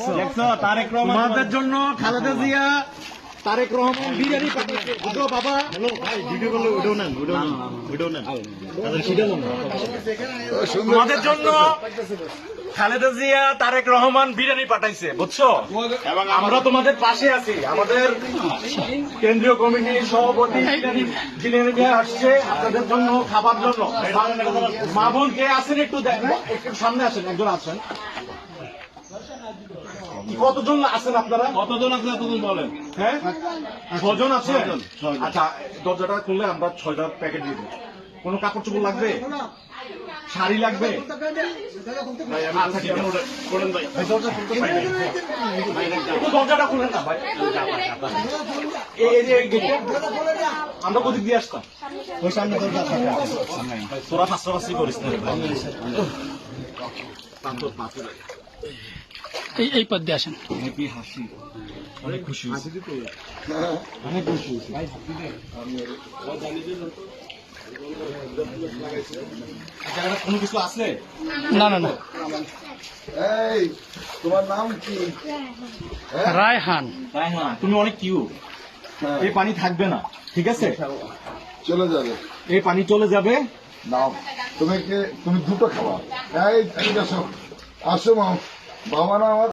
দেখছ? তারেক রহমান তোমাদের জন্য খালেদা জিয়া তারেক রহমান বিরিয়ানি পাঠিয়েছে। বুঝো বাবা। ভাই ভিডিও করলে ভিডিও নেন ভিডিও নেন ভিডিও নেন। তোমাদের জন্য খালেদা জিয়া তারেক রহমান বিরিয়ানি পাঠাইছে বুঝছ? এবং আমরা তোমাদের পাশে আছি। আমাদের কেন্দ্রীয় কমিটির সভাপতি বিরিয়ানি নিয়ে আসছে। আপনাদের জন্য খাবার জন্য। মা বোন কে আছেন একটু দেখেন একটু সামনে আসেন একজন আছেন। কতজন আছেন আপনারা? কতজন আছে কতজন বলেন। হ্যাঁ? ছজন আছে। আচ্ছা দরজাটা খুললে আমরা ছয়টা প্যাকেট দিয়ে দেবো। কোনো কাপড় চোপড় লাগবে? শাড়ি লাগবে? আচ্ছা, দরজাটা খুলেন না। ভাই আমরা কোদিক দিয়ে আসতাম? ওই সামনে তোরা পাঁচশো করিস না। এই এই পথ দিয়ে আসেন। অনেক খুশি অনেক খুশি কোনো কিছু আছে? না না না। এই তোমার নাম কি? রায়হান। রায়হান তুমি অনেক কিউ এই পানি থাকবে না ঠিক আছে? চলে যাবে। এই পানি চলে যাবে। নাও। তুমি কে তুমি দুটো খাওয়া এই ঠিক আছে আসো। মা বাবা না আমার